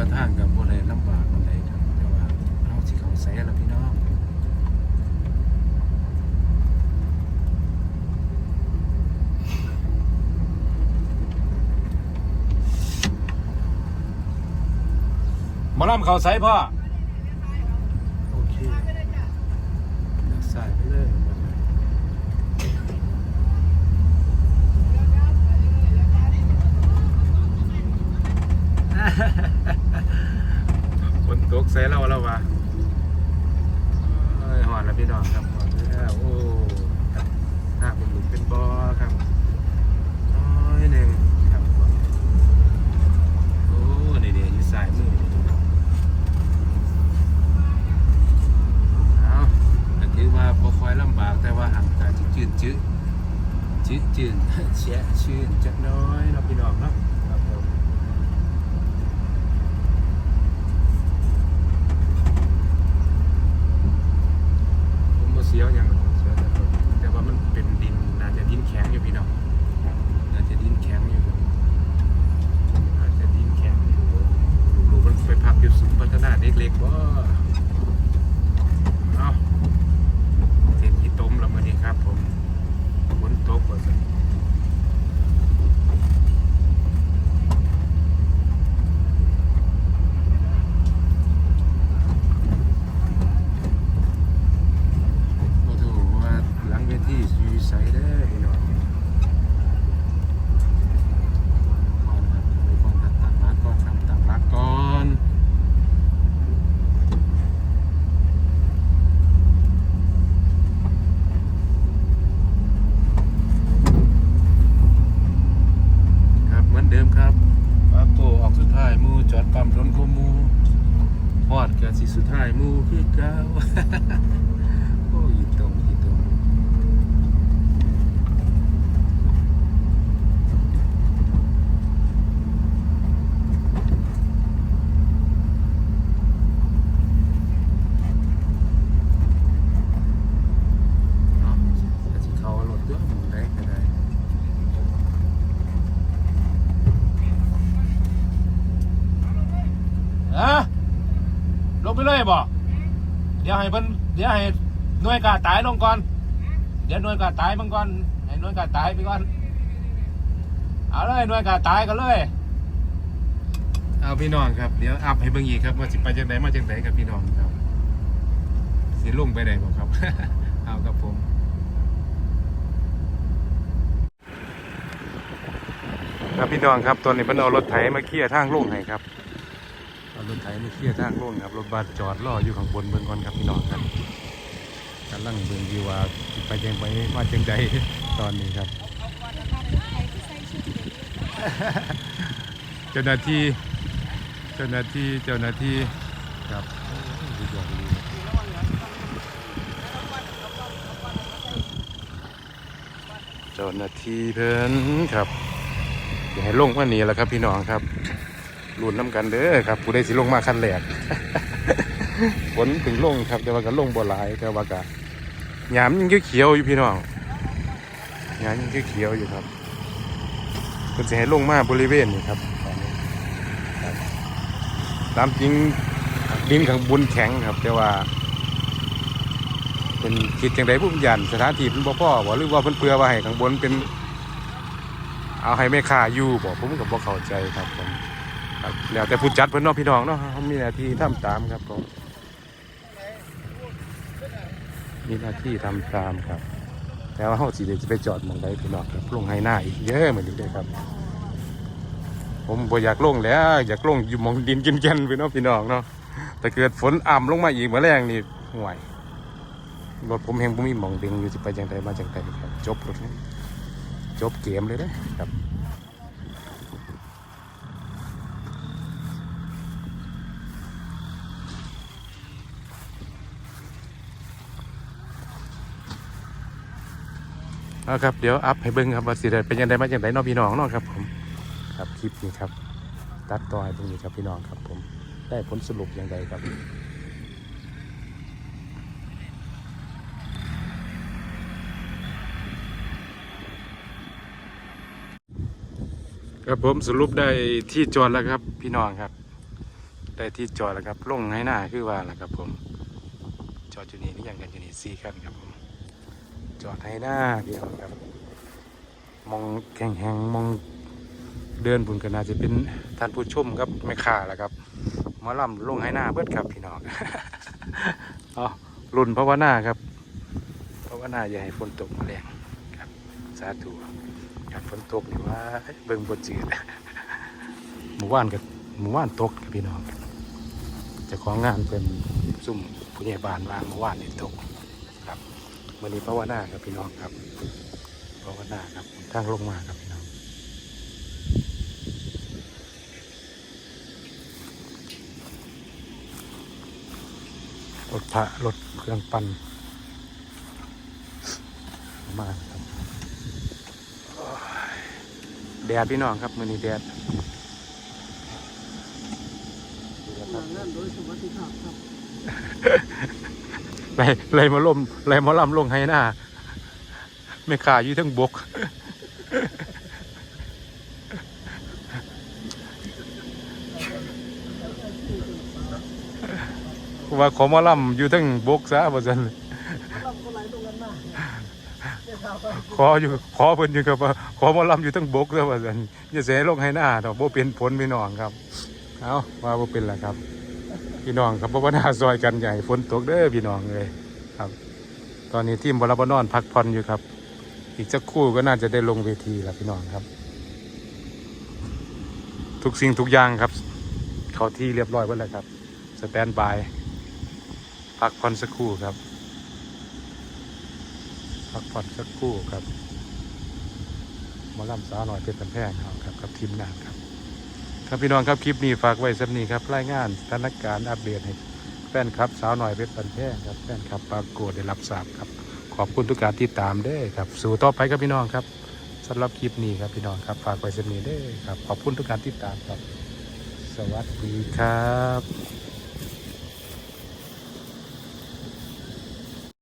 อทางกับบ่ได้ลำบากปานใครับแต่ว่าเราที่เข้าใส่ละพี่น้องมาลำเขาใส่พ่อ โอเคเลื ใส่เราแล้ววะหอดแล้วพี่น้องครับหอดแล้วโอ้ครับหน้าเป็นหลุมเป็นบ่อครับน้อยหนึ่งครับโอ้นี่เดี๋ยวอยู่สายมือเอาถือว่าบ่ค่อยลำบากแต่ว่าห่างกันจืดจืดจืดจืดแฉะชื่นจักน้อยเนาพี่น้องเนาะครับผมผมบ่เสียวหยังหรอกเสียวแต่รถแต่ว่ามันเป็นดินน่าจะดินแข็งอยู่พี่น้องน่าจะดินแข็งอยู่น่าจะดินแข็งอยู่ลูกๆมันไปพักอยู่สูงพัฒนาเล็กๆบ่ เอาเห็นที่ต้มแล้วมื่อนี้ครับผมฝนตกว่าสิบ่ถูกว่าหลังเวทีสิอยู่ไสเด้อพี่น้องก่อนครับไปก่อนครับตั้งรักก่อนครับตั้งรักก่อน ครับเหมือนเดิมครับปาโกออกสุดท้ายหมูจอดปั๊มรถก็มูฮอดกัน สิสุดท้ายมูคือเก่าโอ้ยตรงอีตรงเนาะก็สิเข้ารถด้วยหมุนได้ก็ได้ ฮะลงไปเลย บ่เดี๋ยวให้เพิ่นเดี๋ยวให้หน่วยกาตายลงก่อน เดี๋ยวหน่วยกาตายมันก่อน ให้หน่วยกาตายไปก่อน เอาเลยหน่วยกาตายกันเลยเอาพี่น้องครับเดี๋ยวอัพให้เบิ่งอีกครับว่าสิไปจังไดมาจังไดครับพี่น้องครับสิลงไปได้บ่ครับ เอาครับผมครับพี่น้องครับตอนนี้เพิ่นเอารถไถมาเคลียร์ทางลงให้ครับ รถไถมาเคลียร์ทางลงครับรถบัสจอดรออยู่ข้างบนเบิ่งก่อนครับพี่น้องครับกำลังเบิ่งอยู่ว่าไปจังไปมาจังไดตอนนี้ครับเจ้าหน้าที่เจ้าหน้าที่เจ้าหน้าที่ครับเจ้าหน้าที่เพิ่นครับอย่าให้ลงมานี่แหละครับพี่น้องครับ รุ่นน้ำกันเด้อครับผู้ใดสิลงมาคันแรกฝนถึงลงครับแต่ว่าก็ลงบ่หลายแต่ว่าก็หยามยังเขียวอยู่พี่น้องหยามยังเขียวอยู่ครับเพิ่นจะให้ลงมาบริเวณนี้ครับตามจริงดินข้างบนแข็งครับ แต่ว่าเป็นคิดจังไดผู้ยันสถานที่เพิ่นบ่พอบ่หรือว่าเพิ่นเปลือไว้ให้ข้างบนเป็น เอาให้แม่ค้าอยู่บ่ผมก็บ่เข้าใจครับผม ครับแล้วแต่ผู้จัดเพิ่อนเนาะพี่น้องเนาะเขามีหน้าที่ทำตามครับผมมีหน้าที่ทำตามครับแต่ว่าเขาสิเดี๋ยวจะไปจอดมองใดพี่น้องครับลงให้หน้าอีกเยอะเหมือนนี้เลยครับ ผมบ่อยากลงแล้ว อยากลงอยู่มองดินกินกันพี่น้องพี่น้องเนาะแต่เกิดฝนอ่ำลงมาอีกเมื่อแรงนี่ห่วยรถผมเฮงผมมีมองดึงอยู่จะไปจังใดมาจังใดครับ จบรถนี้จบเกมเลยเด้อครับ เอาครับเดี๋ยวอัพให้เบิ่งครับว่าสิได้เป็นยังไงมาจังใดเนาะพี่น้องเนาะครับผมครับคลิปนี้ครับ ตัดต่อให้ตรงนี้ครับพี่น้องครับผมได้ผลสรุปอย่างไรครับครับผมสรุปได้ที่จอดแล้วครับ พี่น้องครับ ได้ที่จอดแล้วครับลงให้หน้าคือว่าแล้วครับผม จอดอยู่นี่นี่ยังกันอยู่นี่สี่คันครับผม จอดให้หน้าพี่น้องครับ มองแข่งแหงมองเดินบุญก็น่าจะเป็นท่านผู้ชมครับไม่ค่าแหละครับมอลำลงให้หน้าเบิดครับพี่น้องเอารุ่นภาวนาครับภาวนาอย่าให้ฝนตกมาแรงครับ สาธุครับฝนตกนี่ว่าเบิ่งบนจืดหมู่บ้านกับหมู่บ้านตกพี่น้องจะของงานเป็นซุ่มผู้ใหญ่บ้านว่าหมู่บ้านนี่ตกครับ วันนี้ภาวนาครับพี่น้องครับภาวนาครับทางลงมาครับพี่น้องรถพระรถเครื่องปั่นมาครับโอ้ยแดดพี่น้องครับมือนี้แดดนั่นโดยสวัสดิภาพครับ ไรไรมาล่มไรมาล่ำลงให้หน้าไม่ขาอยู่ทั้งบก ว่าขอมาล่ำอยู่ทั้งบกซะว่าซั่นรับรงกันมาเนี่ยข่าวไปขออยู่ขอเพิ่นอยู่ครับว่าขอมาลำอยู่ทั้งบกแล้วว่าซั่นอย่าเสียลงให้หน้าดอกบ่เป็นผลพี่นองครับ เอาว่าบ่เป็นละครับ พี่น้องครับบ่ว่านาซอยกันใหญ่ฝนตกเด้อพี่น้องเลยครับ ตอนนี้ทีมบอลบนอนพักผ่อนอยู่ครับ อีกสักครู่ก็น่าจะได้ลงเวทีแล้วพี่น้องครับ ทุกสิ่งทุกอย่างครับเขาที่เรียบร้อยหมดแล้วครับสแตนบายพักผ่อนสักครู่ครับพักผ่อนสักครู่ครับมอลำสาวหน่อยเป็นตำแพงครับกับทีมงานครับ ครับพี่น้องครับคลิปนี้ฝากไว้สักนี้ครับรายงานสถานการณ์อัปเดตให้แฟนครับสาวหน่อยเป็นตำแพงครับแฟนครับปรากฏได้รับทราบครับ ขอบคุณทุกการติดตามเด้ครับ สู่ต่อไปครับพี่น้องครับสำหรับคลิปนี้ครับพี่น้องครับฝากไว้สักนี้เด้ครับ ขอบคุณทุกการติดตามครับ สวัสดีครับ